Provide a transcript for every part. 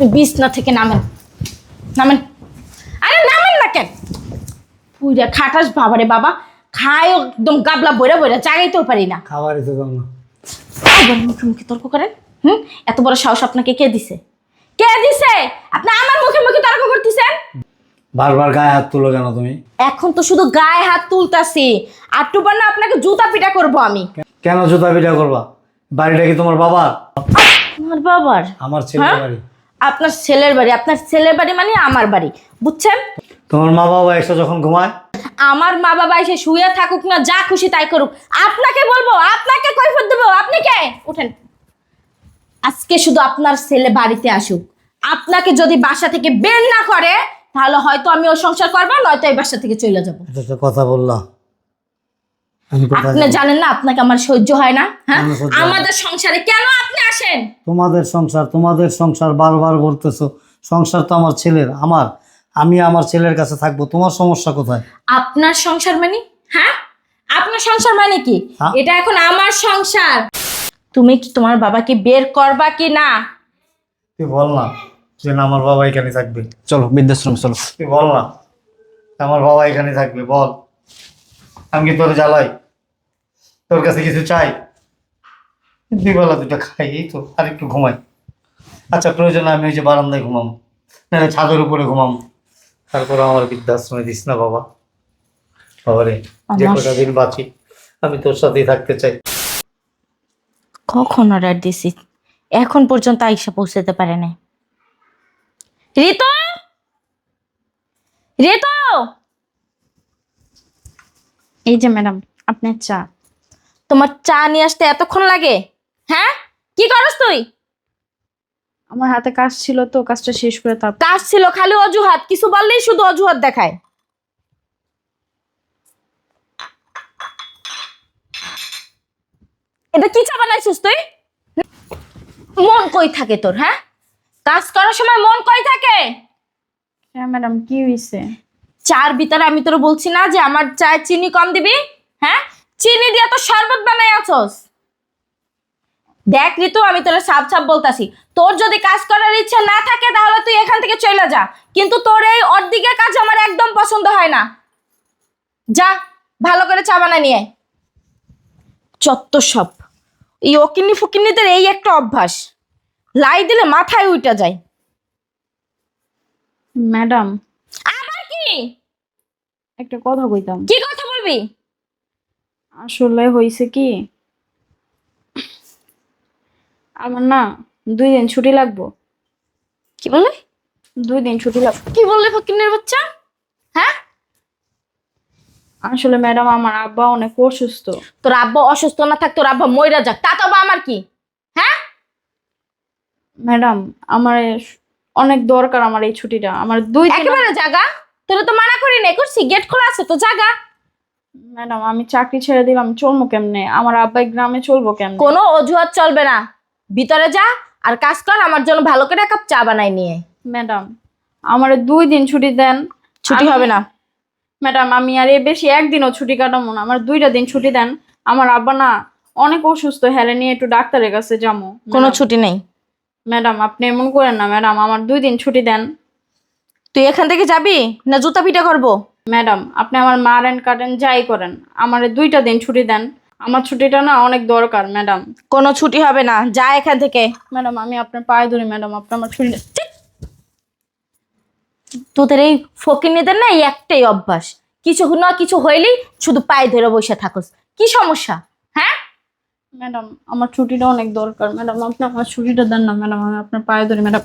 আপনি বিছনা থেকে নামেন। নামেন। আরে নামেন না কেন? পুইরা খাটাস বাবারে বাবা। খায় একদম গাবলা বইরা বইরা জাগাইতেও পারি না। খাবারই তো দাও না আবার মুখে মুখে তর্ক করেন হুম? এত বড় সাহস আপনাকে কে দিছে? কে দিছে? আপনি আমার মুখে মুখে তর্ক করতেছেন? বারবার গায়ে হাত তুলো কেন তুমি? এখন তো শুধু গায়ে হাত তুলতাছি। আর টুবার না আপনাকে জুতা পিটা করব আমি। কেন জুতা পিঠা করবা? বাড়িটা কি তোমার বাবার? আমার বাবার? আমার ছেলের হ্যাঁ? বাড়ি। আপনার ছেলের বাড়ি আপনার ছেলের বাড়ি মানে আমার বাড়ি বুঝছেন? তোমার মা বাবা এসে যখন ঘুমায়? আমার মা বাবা এসে শুয়ে থাকুক না যা খুশি তাই করুক। আপনাকে বলব আপনাকে কৈফত দেবো আপনি কে? উঠেন। আজকে শুধু আপনার ছেলে বাড়িতে আসুক। আপনাকে যদি বাসা থেকে বের না করে তাহলে হয়তো আমি ও সংসার করব নয়তো এই বাসা থেকে চলে যাব। এটা কথা বললা আমি কোথায় আপনি জানেন না আপনাকে আমার সহ্য হয় না হ্যাঁ। আমাদের সংসারে কেন আপনি আসেন? তোমাদের সংসার তোমাদের সংসার বারবার বলতেছো সংসার তো আমার ছেলের আমার। আমি আমার ছেলের কাছে থাকব তোমার সমস্যা কোথায়? আপনার সংসার মানে? হ্যাঁ? আপনার সংসার মানে কি? হ্যাঁ? এটা এখন আমার সংসার। তুমি কি তোমার বাবাকে বের করবা কি না? তুই বল না যে না আমার বাবা এখানে থাকবে। চলো বৃদ্ধাশ্রম চলো। তুই বল না আমার বাবা এখানে থাকবে বল। আমি কি তোর জ্বালাই? তোর কাছে কিছু চাই? দুই বেলা দুটো খাই এই তো আর একটু ঘুমাই। আচ্ছা প্রয়োজন আমি ওই যে বারান্দায় ঘুমাবো। না ছাদের উপরে ঘুমাবো। তারপর আমার বৃদ্ধাশ্রমে দিস না বাবা। বাবারে যে কটা দিন বাঁচি আমি তোর সাথেই থাকতে চাই। কখন অর্ডার দিছি? এখন পর্যন্ত আইসা পৌঁছাতে পারে না ঋতু ঋতু এই যে ম্যাডাম আপনার চা। তোমার চা নিয়ে আসতে এতক্ষণ লাগে? হ্যাঁ? কি করস তুই? আমার হাতে কাজ ছিল তো কাজটা শেষ করে তারপর কাজ ছিল খালি অজুহাত কিছু বললেই শুধু অজুহাত দেখায়। এটা কি চা বানাইছিস তুই? মন কই থাকে তোর হ্যাঁ? কাজ করার সময় মন কই থাকে? হ্যাঁ ম্যাডাম কি হয়েছে চার ভিতরে আমি তোর বলছি না যে আমার চায় চিনি কম দিবি হ্যাঁ? চিনি দিয়ে তো শরবত বানাই আছস। দেখ ঋতু, আমি তোর সাপ সাপ বলতাছি, তোর যদি কাজ করার ইচ্ছা না থাকে তাহলে তুই এখান থেকে চলে যা, কিন্তু তোর এই অর্ধেকের কাজ আমার একদম পছন্দ হয় না। যা, ভালো করে চা বানা নিয়ে। চত্ব সব। এই অকিনি ফকিনিদের এই একটা অভ্যাস। লাই দিলে মাথায় উইটা যায়। ম্যাডাম একটা কথা কইতাম। কি কথা বলবি? আসলে হয়েছে কি আমার না দুই দিন ছুটি লাগবো। কি বললি? দুই দিন ছুটি লাগবে কি বললি ফকিনের বাচ্চা? হ্যাঁ? আসলে ম্যাডাম আমার আব্বা অনেক অসুস্থ। তোর আব্বা অসুস্থ না থাক তোর আব্বা মইরা যাক। তা তো বা আমার কি? হ্যাঁ? ম্যাডাম আমার অনেক দরকার আমার এই ছুটিটা। আমার দুই একেবারে জাগা। তোরা তো মানা করি নাই করছি গেট খোলা আছে তো জাগা। ম্যাডাম আমি চাকরি ছেড়ে দিলাম চলবো কেমনে? আমার আব্বাই গ্রামে চলবো কেমনে? কোনো অজুহাত চলবে না। ভিতরে যা আর কাজ কর আমার জন্য ভালো করে এক কাপ চা বানাই নিয়ে। ম্যাডাম আমার দুই দিন ছুটি দেন। ছুটি হবে না। ম্যাডাম আমি আর এর বেশি একদিনও ছুটি কাটাবো না। আমার দুইটা দিন ছুটি দেন। আমার আব্বা না অনেক অসুস্থ হেলে নিয়ে একটু ডাক্তারের কাছে যাব। কোনো ছুটি নেই। ম্যাডাম আপনি এমন করেন না ম্যাডাম আমার দুই দিন ছুটি দেন। তুই এখান থেকে যাবি না জুতা পিটা করব? ম্যাডাম আপনি আমার মারেন কাটেন যাই করেন। আমার দুইটা দিন ছুটি দেন। আমার ছুটিটা না অনেক দরকার ম্যাডাম। কোনো ছুটি হবে না যা এখান থেকে। ম্যাডাম আমি আপনার পায়ে ধরি ম্যাডাম আপনি আমার ছুটি তোদের এই ফকিনিদের না এই একটাই অভ্যাস। কিছু না কিছু হইলেই শুধু পায়ে ধরে বসে থাকস। কি সমস্যা? হ্যাঁ? ম্যাডাম আমার ছুটিটা অনেক দরকার। ম্যাডাম আপনি আমার ছুটিটা দেন না ম্যাডাম আমি আপনার পায়ে ধরি ম্যাডাম।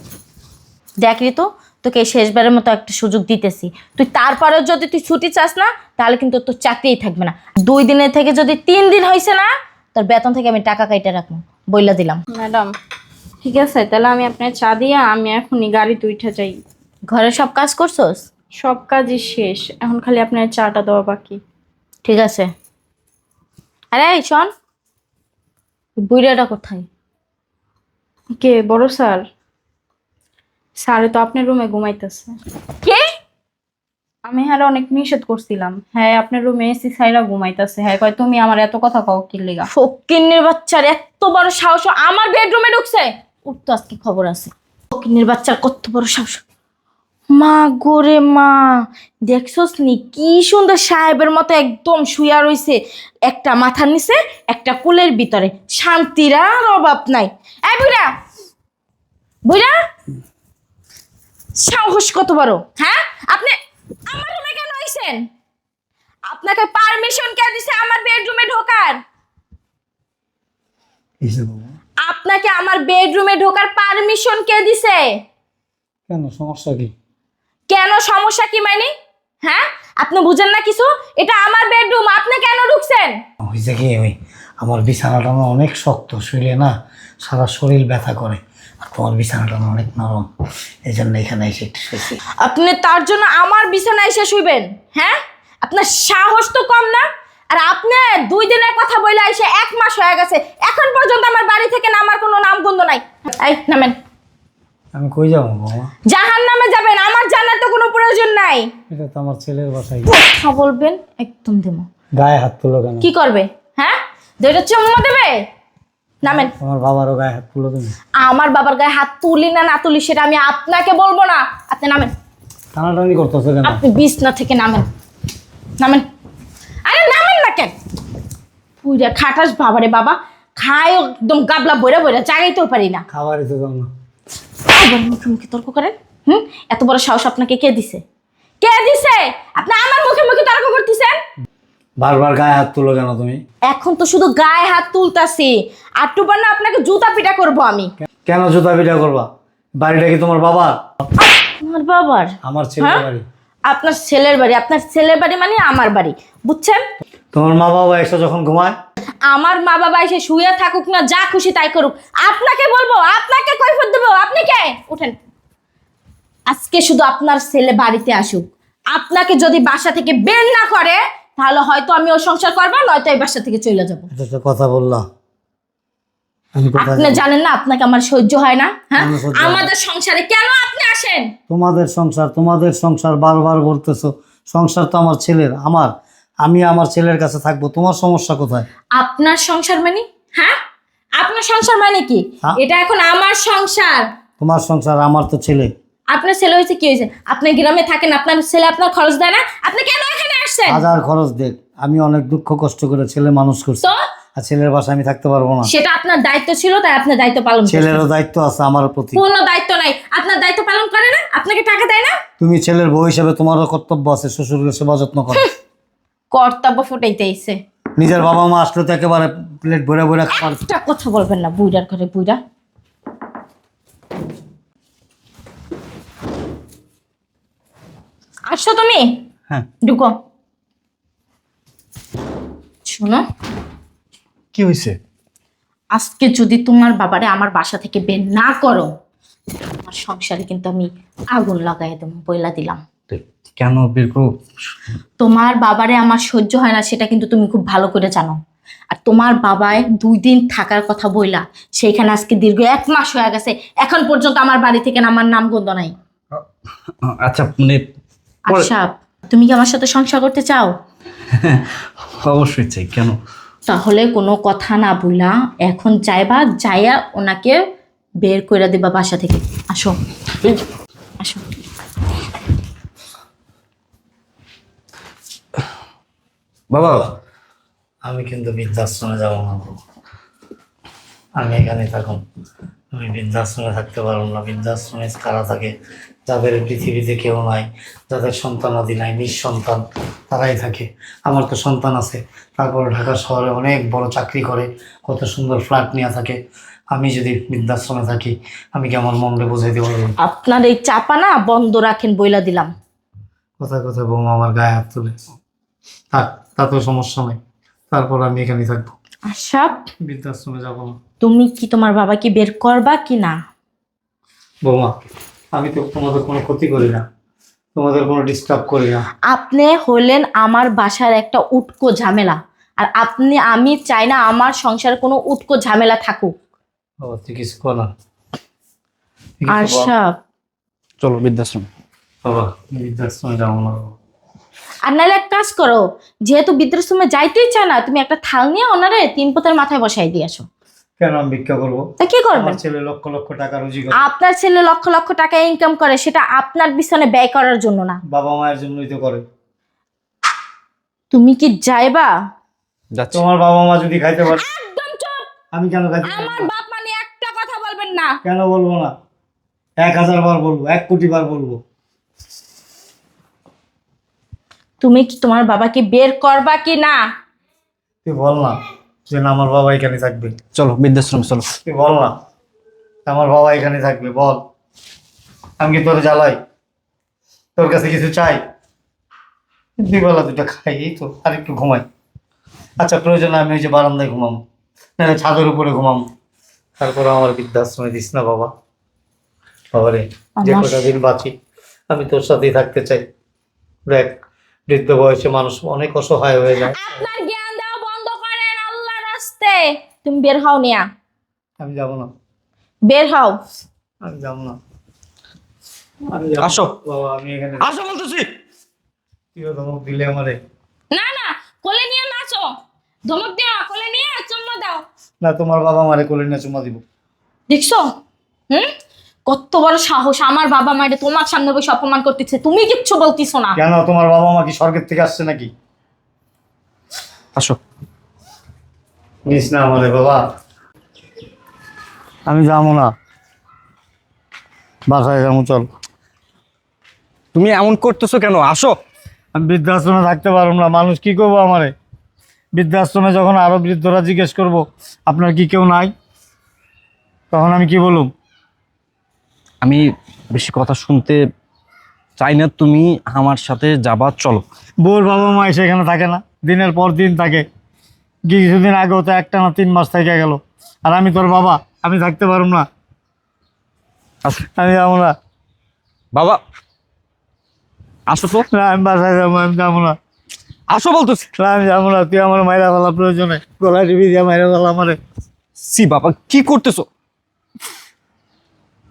দেখ ঋতু তোকে শেষবারের মতো একটা সুযোগ দিতেছি। তুই তারপরেও যদি তুই ছুটি চাস না তাহলে কিন্তু তোর চাকরিই থাকবে না। দুই দিনের থেকে যদি তিন দিন হয়েছে না তোর বেতন থেকে আমি টাকা কাইটে রাখব বইলা দিলাম। ম্যাডাম ঠিক আছে তাহলে আমি আপনার চা দিয়ে আমি এখনই গাড়িতে উঠে যাই। ঘরে সব কাজ করছোস? সব কাজই শেষ এখন খালি আপনার চাটা দেওয়া বাকি। ঠিক আছে। আরে শোন বুড়িয়াটা কোথায়? কে বড় স্যার? স্যারে তো আপনার রুমে ঘুমাইতেছে। কে? আমি হ্যাঁ অনেক নিষেধ করছিলাম। হ্যাঁ আপনার রুমে এসি সাইরা ঘুমাইতেছে। হ্যাঁ কয় তুমি আমার এত কথা কও কি লিগা? ফকিন্নের বাচ্চার এত বড় সাহস আমার বেডরুমে ঢুকছে। উঠতো আজকে খবর আছে। ফকিনের বাচ্চার কত বড় সাহস। মা গোরে মা দেখছস নি কি সুন্দর সাহেবের মতো একদম শুয়া রইছে। একটা মাথার নিচে একটা কুলের ভিতরে। শান্তির আর অভাব নাই। এই বুড়া বুড়া! সাহস কত বড়? হ্যাঁ? আপনি আমার রুমে কেন আইছেন? আপনাকে পারমিশন কে দিছে আমার বেডরুমে ঢোকার? আপনাকে আমার বেডরুমে ঢোকার পারমিশন কে দিছে? কেন? সমস্যা কি? কেন সমস্যা কি মানে? হ্যাঁ? আপনি বুঝেন না কিছু? এটা আমার বেডরুম আপনি কেন ঢুকছেন? হয়েছে কি আমি আমার বিছানাটা না অনেক শক্ত শুইলে না সারা শরীর ব্যথা করে। আর তোমার বিছানাটা অনেক নরম। এই জন্য এখানে এসে একটু শুয়েছি। আপনি তার জন্য আমার বিছানায় এসে শুইবেন হ্যাঁ? আপনার সাহস তো কম না। আর আপনি দুই দিনের কথা বলে এসে এক মাস হয়ে গেছে। এখন পর্যন্ত আমার বাড়ি থেকে নামার কোনো নাম গন্ধ নাই। এই নামেন। আমি কই যাব বাবা জাহান নামে যাবেন আমার জানার তো কোনো প্রয়োজন নাই। এটা তো আমার ছেলের বাসায় কথা বলবেন একদম দেবো। গায়ে হাত তুলো কেন? কি করবে হ্যাঁ? দুইটা চুম্মা দেবে? নামেন। তোমার বাবারও গায়ে হাত তুলো তুমি। আমার বাবার গায়ে হাত তুলি না না তুলি সেটা আমি আপনাকে বলব না। আপনি নামেন। টানাটানি করতেছো কেন? আপনি বিছনা থেকে নামেন। নামেন। আরে নামেন না কেন? পুরা খাটাস বাবারে বাবা। খায় একদম গাবলা বইরা বইরা জাগাইতেও পারি না। তো দাও না আবার মুখে মুখে তর্ক করেন। হুম? এত বড় সাহস আপনাকে কে দিছে? কে দিছে? আপনি আমার মুখে মুখে তর্ক করতেছেন? বারবার গায়ে হাত তুলো কেন তুমি? এখন তো শুধু গায়ে হাত তুলতাছি। আর টুবার না আপনাকে জুতা পিটা করব আমি। কেন জুতা পিঠা করবা? বাড়িটা কি তোমার বাবা আমার বাবার? আমার ছেলের হ্যাঁ? বাড়ি। আপনার ছেলের বাড়ি। আপনার ছেলের বাড়ি মানে আমার বাড়ি। বুঝছেন? তোমার মা বাবা এসে যখন ঘুমায়? আমার মা বাবা এসে শুয়ে থাকুক না যা খুশি তাই করুক। আপনাকে বলব আপনাকে কৈফত দেবো। আপনি কে? উঠেন। আজকে শুধু আপনার ছেলে বাড়িতে আসুক। আপনাকে যদি বাসা থেকে বের না করে তাহলে হয়তো আমি ও সংসার করব নয়তো এই বাসা থেকে চলে যাব। কথা বললা। আমি কোথায় আপনি জানেন না আপনাকে আমার সহ্য হয় না হ্যাঁ। আমাদের সংসারে কেন আপনি আসেন? তোমাদের সংসার তোমাদের সংসার বারবার বলতেছো সংসার তো আমার ছেলের আমার। আমি আমার ছেলের কাছে থাকব তোমার সমস্যা কোথায়? আপনার সংসার মানে? হ্যাঁ? আপনার সংসার মানে কি? হ্যাঁ? এটা এখন আমার সংসার। তোমার সংসার আমার তো ছেলে। আপনার ছেলে হয়েছে কি হয়েছে? আপনি গ্রামে থাকেন আপনার ছেলে আপনার খরচ দেয় না? আপনি কেন এখানে আসছেন? হাজার খরচ দেখ আমি অনেক দুঃখ কষ্ট করে ছেলে মানুষ করছি। তো? আর ছেলের বাসায় আমি থাকতে পারব না। সেটা আপনার দায়িত্ব ছিল তাই আপনার দায়িত্ব পালন করছেন। ছেলেরও দায়িত্ব আছে আমার প্রতি। কোনো দায়িত্ব নাই। আপনার দায়িত্ব পালন করে না? আপনাকে টাকা দেয় না? তুমি ছেলের বউ হিসেবে তোমারও কর্তব্য আছে শ্বশুরকে সেবা যত্ন করো। কর্তব্য ফুটাইতে এসে নিজের বাবা মা আসলে তো একেবারে প্লেট ভরে ভরে খাবার একটা কথা বলবেন না বুইড়ার ঘরে বুইড়া। আসছো তুমি? হ্যাঁ। ঢুকো। শোনো। কি হয়েছে আজকে যদি তোমার বাবারে আমার বাসা থেকে বের না করো আমার সংসারে কিন্তু আমি আগুন লাগাই দেবো বইলা দিলাম। কেন বের করো তোমার বাবারে আমার সহ্য হয় না সেটা কিন্তু তুমি খুব ভালো করে জানো। আর তোমার বাবায় দুই দিন থাকার কথা বইলা সেইখানে আজকে দীর্ঘ এক মাস হয়ে গেছে এখন পর্যন্ত আমার বাড়ি থেকে আমার নাম গন্ধ নাই। আচ্ছা মানে তুমি কি আমার সাথে সংসার করতে চাও? অবশ্যই চাই কেন? তাহলে কোনো কথা না বলা এখন যাইবা যাইয়া ওনাকে বের করে দেবা বাসা থেকে। আসো। আসো। বাবা আমি কিন্তু বৃদ্ধাশ্রমে যাব না। আমি এখানে থাকুন। আমি বৃদ্ধাশ্রমে থাকতে পারব না। বৃদ্ধাশ্রমে কারা থাকে? যাদের পৃথিবীতে কেউ নাই যাদের সন্তানাদি নাই নিঃসন্তান তারাই থাকে। আমার তো সন্তান আছে। তারপরে ঢাকা শহরে অনেক বড় চাকরি করে কত সুন্দর ফ্ল্যাট নিয়ে থাকে। আমি যদি বৃদ্ধাশ্রমে থাকি আমি কি আমার মনকে বোঝাইতে পারব আপনার এই চাপা না বন্ধ রাখেন বইলা দিলাম। কোথায় কোথায় বৌমা আমার গায়ে হাত তুলে। থাক তাতেও সমস্যা নেই। তারপর আমি এখানে থাকব। আশা বৃদ্ধাশ্রমে যাব না। তুমি কি তোমার বাবাকে বের করবা কি না? বৌমা আমি তো তোমাদের কোনো ক্ষতি করি না। তোমাদের কোনো ডিস্টার্ব করি না। আপনি হলেন আমার বাসার একটা উটকো ঝামেলা। আর আপনি আমি চাই না আমার সংসারে কোনো উটকো ঝামেলা থাকুক। তুই কিছু কর না। বল। আশা চলো বৃদ্ধাশ্রম। বাবা বৃদ্ধাশ্রমে যাব না। আর নাহলে এক কাজ করো যেহেতু বৃদ্ধাশ্রমে যাইতেই চায় না তুমি একটা থাল নিয়ে ওনারে তিন পোতার মাথায় বসাই দিয়ে আসো। কেন আমি ভিক্ষা করব? কি করবেন? আমার ছেলে লক্ষ লক্ষ টাকা রুজি করে। আপনার ছেলে লক্ষ লক্ষ টাকা ইনকাম করে সেটা আপনার পিছনে ব্যয় করার জন্য না। বাবা মায়ের জন্যই তো করে। তুমি কি যাইবা? যাচ্ছি। তোমার বাবা মা যদি খাইতে পারে। একদম চুপ! আমি কেন খাইতে পারব আমার বাপ মানে একটা কথা বলবেন না। কেন বলব না? এক হাজার বার বলব এক কোটি বার বলব। তুমি কি তোমার বাবাকে বের করবা কি না? তুই বল না। যে না আমার বাবা এখানে থাকবে। চলো বৃদ্ধাশ্রম চলো। তুই বল না আমার বাবা এখানে থাকবে বল। আমি কি তোর জ্বালাই? তোর কাছে কিছু চাই? দুই বেলা দুটো খাই এই তো আর একটু ঘুমাই। আচ্ছা প্রয়োজনে আমি ওই যে বারান্দায় ঘুমাবো। না ছাদের উপরে ঘুমাবো। তারপর আমার বৃদ্ধাশ্রমে দিস না বাবা। বাবারে যে কটা দিন বাঁচি আমি তোর সাথেই থাকতে চাই। দেখ বৃদ্ধ বয়সে মানুষ অনেক অসহায় হয়ে যায়। তুমি বের হও নিয়া। আমি যাব না। বের হও। আমি যাব না। আসো। বাবা আমি এখানে আসো বলতেছি। তুইও ধমক দিলে আমারে। না না কোলে নিয়ে নাচো। ধমক দিও কোলে নিয়ে চুম্মা দাও। না তোমার বাবা মারে কোলে নিয়ে চুমা দিব। দেখছ? হুম? কত বড় সাহস। আমার বাবা মায়ের তোমার সামনে বসে অপমান করতেছে। তুমি কিচ্ছু বলতিছো না। কেন? তোমার বাবা মা কি স্বর্গের থেকে আসছে নাকি? আসো। নিস না আমাদের বাবা। আমি যাব না। বাসায় যাব চল। তুমি এমন করতেছো কেন? আসো। আমি বৃদ্ধাশ্রমে থাকতে পারব না। মানুষ কি করব আমারে? বৃদ্ধাশ্রমে যখন আরও বৃদ্ধরা জিজ্ঞেস করব আপনার কি কেউ নাই? তখন আমি কি বলুম? আমি বেশি কথা শুনতে চাই না। তুমি আমার সাথে যাবা চলো। বোর বাবা মা সেখানে থাকে না। দিনের পর দিন থাকে। কিছুদিন আগেও তো একটা না তিন মাস থেকে গেল। আর আমি তোর বাবা আমি থাকতে পারব না। আসো আমি যাব না। বাবা আসো তো। না আমি বাসায় যাব আমি যাব না। আসো বলতেছি। না আমি যাব না তুই আমার মাইরা ফেলা প্রয়োজনে। গলায় টিভি দিয়ে মাইরা ফেলা আমারে। সি বাবা কি করতেছো?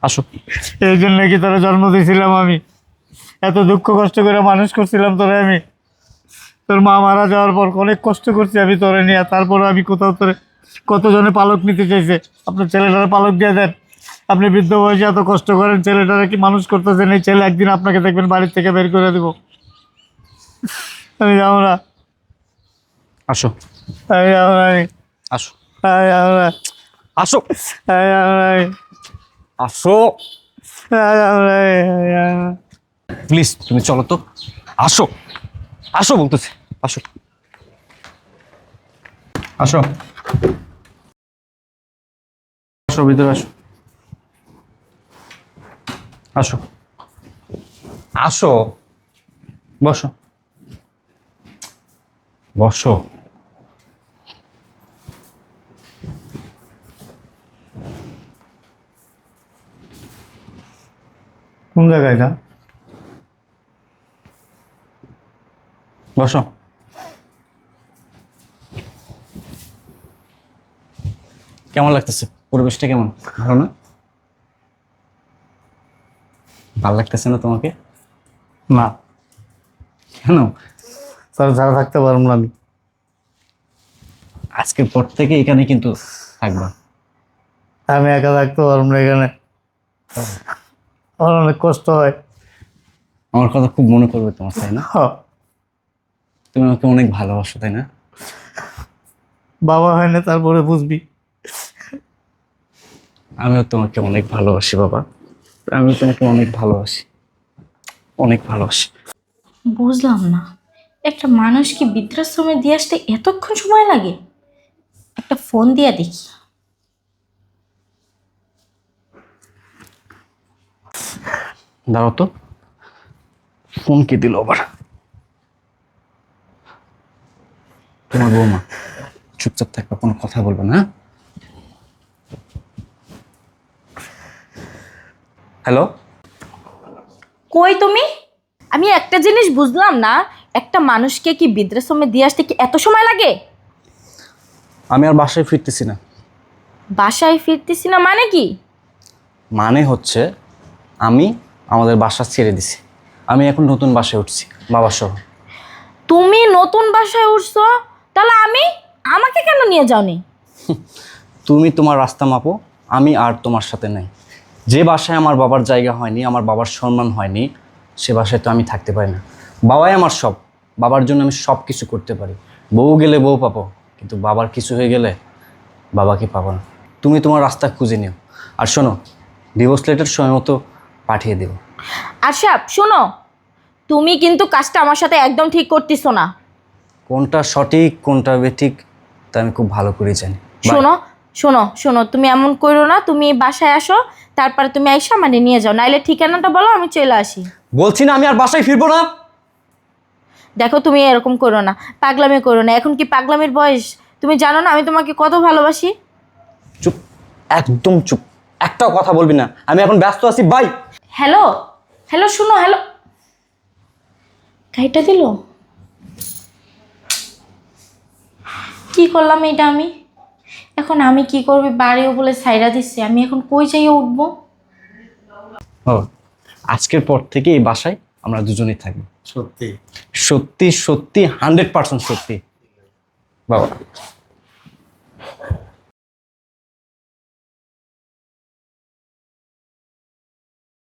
আসো। এই জন্য কি তোরা জন্ম দিয়েছিলাম আমি? এত দুঃখ কষ্ট করে মানুষ করছিলাম তোরে আমি? তোর মা মারা যাওয়ার পর অনেক কষ্ট করছি আমি তোরে নিয়ে। তারপরে আমি কোথাও তোরে কতজনে পালক নিতে চাইছে? আপনার ছেলেটারে পালক দিয়ে দেন। আপনি বৃদ্ধ বয়সে এত কষ্ট করেন ছেলেটারে কি মানুষ করতেছেন? এই ছেলে একদিন আপনাকে দেখবেন বাড়ির থেকে বের করে দেবো। আমি যাব না। আসো। আমি যাব না। আমি আসো। আমি যাব না। আসো। আমি যাব না। আসো প্লিজ তুমি চলো তো। আসো। আসো বলতেছি। আসো। আসো। আসো ভিতরে আসো। আসো। আসো। বসো। বসো। কোন জায়গায় না বসো। কেমন লাগতেছে? পরিবেশটা কেমন? ভালো না। ভালো লাগতেছে না তোমাকে? না। কেন? স্যার ছাড়া থাকতে পারব না আমি। আজকের পর থেকে এখানে কিন্তু থাকবা। আমি একা থাকতে পারব না এখানে। আমার অনেক কষ্ট হয়। আমার কথা খুব মনে করবে তোমার তাই না? হ, তুমি আমাকে অনেক ভালোবাসো তাই না? বাবা হয় না তারপরে বুঝবি। আমিও তোমাকে অনেক ভালোবাসি বাবা। আমিও তোমাকে অনেক ভালোবাসি। অনেক ভালোবাসি। বুঝলাম না। একটা মানুষকে বৃদ্ধাশ্রমে দিয়ে আসতে এতক্ষণ সময় লাগে? একটা ফোন দিয়া দেখি। দাঁড়াও তো। ফোন কে দিল আবার তোমার বৌমা চুপচাপ থাকবে কোনো কথা বলবে না হ্যালো? কই তুমি? আমি একটা জিনিস বুঝলাম না একটা মানুষকে কি বৃদ্ধাশ্রমে দিয়ে আসতে কি এত সময় লাগে? আমি আর বাসায় ফিরতেছি না। বাসায় ফিরতেছি না মানে কি? মানে হচ্ছে আমি আমাদের বাসা ছেড়ে দিছি। আমি এখন নতুন বাসায় উঠছি বাবার সহ তুমি নতুন বাসায় উঠছো? তাহলে আমি? আমাকে কেন নিয়ে যাওনি? তুমি তোমার রাস্তা মাপো আমি আর তোমার সাথে নাই। যে বাসায় আমার বাবার জায়গা হয়নি আমার বাবার সম্মান হয়নি সে বাসায় তো আমি থাকতে পারি না। বাবাই আমার সব বাবার জন্য আমি সব কিছু করতে পারি। বউ গেলে বউ পাবো কিন্তু বাবার কিছু হয়ে গেলে বাবাকে পাবো না। তুমি তোমার রাস্তা খুঁজে নিও। আর শোনো ডিভোর্স লেটার সময় মতো পাঠিয়ে দেবো। আশাব শোনো তুমি কিন্তু কাজটা আমার সাথে একদম ঠিক করতেছো না। কোনটা সঠিক কোনটা বেঠিক তা আমি খুব ভালো করে জানি। শোনো শোনো শোনো তুমি এমন করো না তুমি বাসায় আসো তারপরে তুমি আইসা মানে নিয়ে যাও নাইলে ঠিকানাটা বলো আমি চলে আসি। বলছি না আমি আর বাসায় ফিরবো না। দেখো তুমি এরকম করো না পাগলামি করো না এখন কি পাগলামির বয়স? তুমি জানো না আমি তোমাকে কত ভালোবাসি? চুপ একদম চুপ একটাও কথা বলবি না আমি এখন ব্যস্ত আছি বাই। হ্যালো হ্যালো শুনো হ্যালো। গাইটা দিল? কি করলাম এটা আমি? এখন আমি কি করবি? বাড়িও বলে সাইরা দিচ্ছে আমি এখন কই যাইয়ে উঠব? ও আজকের পর থেকে এই বাসায় আমরা দুজনেই থাকি। সত্যি। সত্যি সত্যি হান্ড্রেড পার্সেন্ট সত্যি। বাবা।